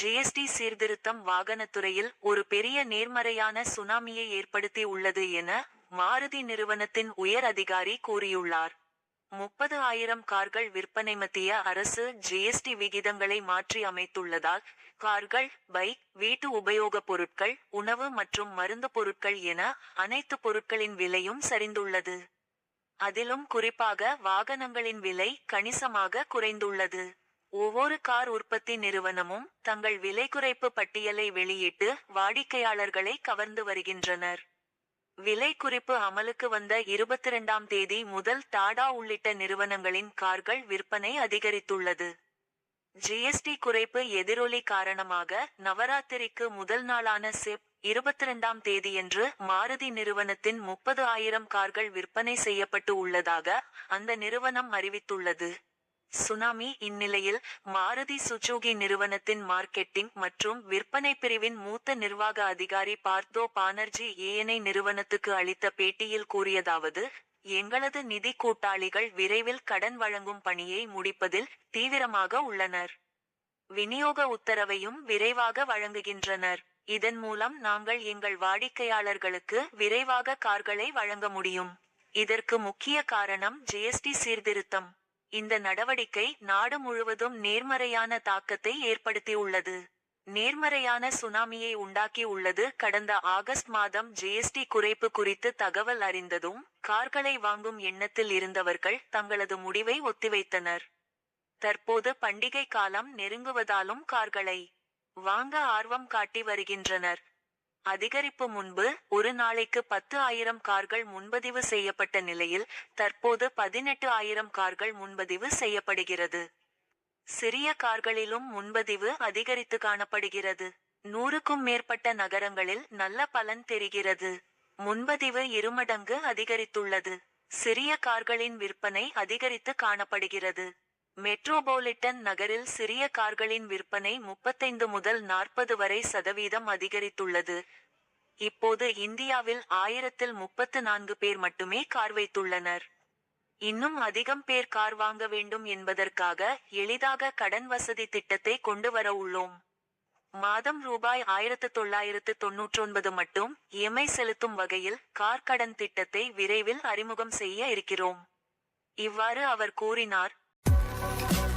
GST சீர்திருத்தம் வாகனத்துறையில் ஒரு பெரிய நேர்மறையான சுனாமியை ஏற்படுத்தி உள்ளது என மாருதி நிறுவனத்தின் உயர் அதிகாரி கூறியுள்ளார். முப்பது ஆயிரம் கார்கள் விற்பனை மத்திய அரசு ஜிஎஸ்டி விகிதங்களை மாற்றி அமைத்துள்ளதால் கார்கள் பைக் வீட்டு உபயோகப் பொருட்கள் உணவு மற்றும் மருந்து பொருட்கள் என அனைத்து பொருட்களின் விலையும் சரிந்துள்ளது. அதிலும் குறிப்பாக வாகனங்களின் விலை கணிசமாக குறைந்துள்ளது. ஒவ்வொரு கார் உற்பத்தி நிறுவனமும் தங்கள் விலை குறைப்பு பட்டியலை வெளியிட்டு வாடிக்கையாளர்களை கவர்ந்து வருகின்றனர். விலை குறிப்பு அமலுக்கு வந்த இருபத்தி இரண்டாம் தேதி முதல் டாடா உள்ளிட்ட நிறுவனங்களின் கார்கள் விற்பனை அதிகரித்துள்ளது. ஜிஎஸ்டி குறைப்பு எதிரொலி காரணமாக நவராத்திரிக்கு முதல் நாளான செப் இருபத்தி இரண்டாம் தேதியன்று மாருதி நிறுவனத்தின் முப்பது ஆயிரம் கார்கள் விற்பனை செய்யப்பட்டு உள்ளதாக அந்த நிறுவனம் அறிவித்துள்ளது. சுனாமி இந்நிலையில் மாருதி சுஜூகி நிறுவனத்தின் மார்க்கெட்டிங் மற்றும் விற்பனை பிரிவின் மூத்த நிர்வாக அதிகாரி பார்த்தோ பானர்ஜி ஏஎன்ஐ நிறுவனத்துக்கு அளித்த பேட்டியில் கூறியதாவது எங்களது நிதி கூட்டாளிகள் விரைவில் கடன் வழங்கும் பணியை முடிப்பதில் தீவிரமாக உள்ளனர். விநியோக உத்தரவையும் விரைவாக வழங்குகின்றனர். இதன் மூலம் நாங்கள் எங்கள் வாடிக்கையாளர்களுக்கு விரைவாக கார்களை வழங்க முடியும். இதற்கு முக்கிய காரணம் ஜிஎஸ்டி சீர்திருத்தம். இந்த நடவடிக்கை நாடு முழுவதும் நேர்மறையான தாக்கத்தை ஏற்படுத்தியுள்ளது. நேர்மறையான சுனாமியை உண்டாக்கி உள்ளது கடந்த ஆகஸ்ட் மாதம் ஜிஎஸ்டி குறைப்பு குறித்து தகவல் அறிந்ததும் கார்களை வாங்கும் எண்ணத்தில் இருந்தவர்கள் தங்களது முடிவை ஒத்திவைத்தனர். தற்போது பண்டிகை காலம் நெருங்குவதாலும் கார்களை வாங்க ஆர்வம் காட்டி வருகின்றனர். அதிகரிப்பு முன்பு ஒரு நாளைக்கு பத்து ஆயிரம் கார்கள் முன்பதிவு செய்யப்பட்ட நிலையில் தற்போது பதினெட்டு ஆயிரம் கார்கள் முன்பதிவு செய்யப்படுகிறது. சிறிய கார்களிலும் முன்பதிவு அதிகரித்து காணப்படுகிறது. நூறுக்கும் மேற்பட்ட நகரங்களில் நல்ல பலன் தெரிகிறது. முன்பதிவு இருமடங்கு அதிகரித்துள்ளது. சிறிய கார்களின் விற்பனை அதிகரித்து காணப்படுகிறது. மெட்ரோபோலிட்டன் நகரில் சிறிய கார்களின் விற்பனை முப்பத்தைந்து முதல் நாற்பது வரை சதவீதம் அதிகரித்துள்ளது. இப்போது இந்தியாவில் ஆயிரத்தில் முப்பத்து நான்கு பேர் மட்டுமே கார் வைத்துள்ளனர். இன்னும் அதிகம் பேர் கார் வாங்க வேண்டும் என்பதற்காக எளிதாக கடன் வசதி திட்டத்தை கொண்டு வர உள்ளோம். மாதம் ரூபாய் ஆயிரத்து தொள்ளாயிரத்து தொன்னூற்றொன்பது மட்டும் இஎம்ஐ செலுத்தும் வகையில் கார் கடன் திட்டத்தை விரைவில் அறிமுகம் செய்ய இருக்கிறோம். இவ்வாறு அவர் கூறினார். Bye.